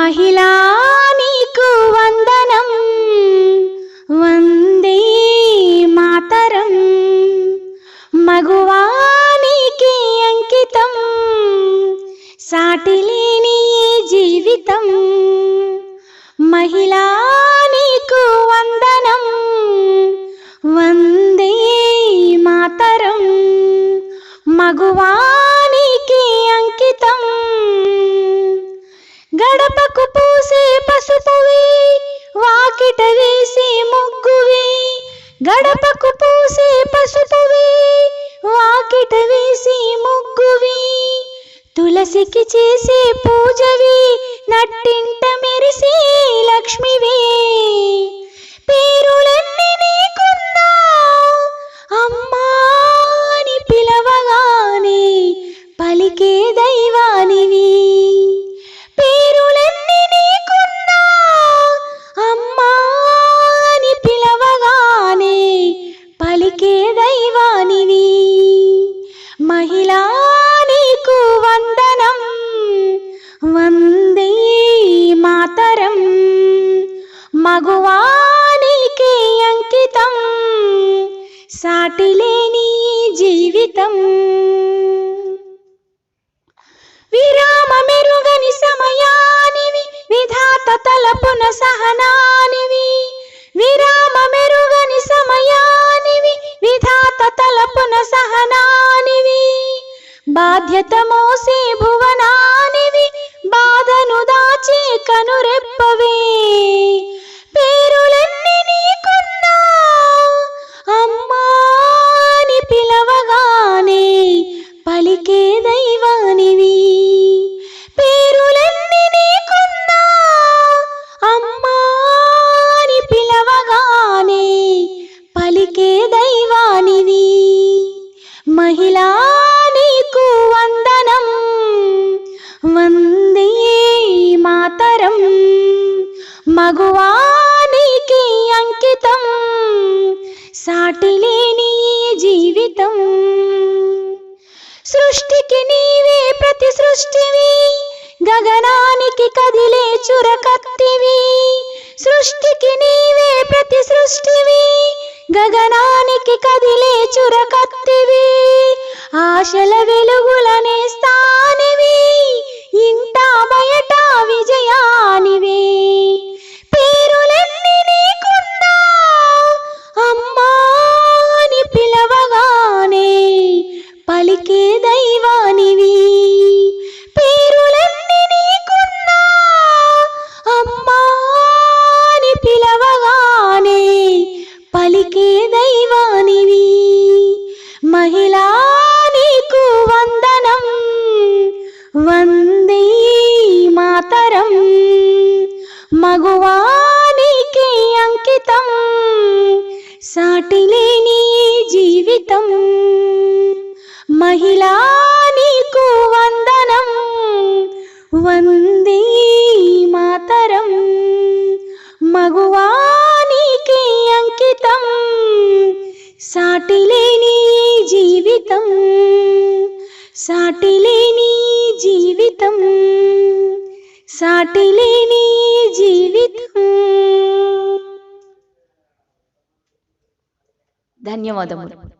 మహిళా నీకు వందనం. వందే మాతరం. మగువానికి అంకితం. సాటిలేని జీవితం. మహిళా నీకు వందనం. వందే మాతరం. మగువా గడపకు పూసే పసుపువి వాకిట వేసే ముగ్గువి. గడపకు పూసే పసుపువి వాకిట వేసే ముగ్గువి. తులసికి చేసే పూజవి నట్టింట మగువా నీకే అంకితం సాటిలేని జీవితం. విరామ మెరుగని సమయానివి విధాత తలపున సహనానివి. విరామ మెరుగని సమయానివి విధాత తలపున సహనానివి. బాధ్యత మోసే మగువా అంకితం సాటిలేని ఈ జీవితం. సృష్టికి నీవే ప్రతి సృష్టివి గగనానికి కదిలే చురకత్తివి సృష్టికి నీవే ప్రతి సృష్టివి గగనానికి కదిలే చురకత్తివి ఆశల వెలు దైవానివి పేరులన్నీ నీకున్నా అమ్మా పిలవగానే పలికే దైవానివి మహిళా నీకు వందనం వందే మాతరం మగువా నీకే అంకితం సాటిలేని జీవితం మహిళా నీకు వందనం. వందే మాతరం. మగువా నీకే అంకితం. సాటిలేని ఈ జీవితం. సాటిలేని ఈ జీవితం. సాటిలేని ఈ జీవితం. ధన్యవాదములు.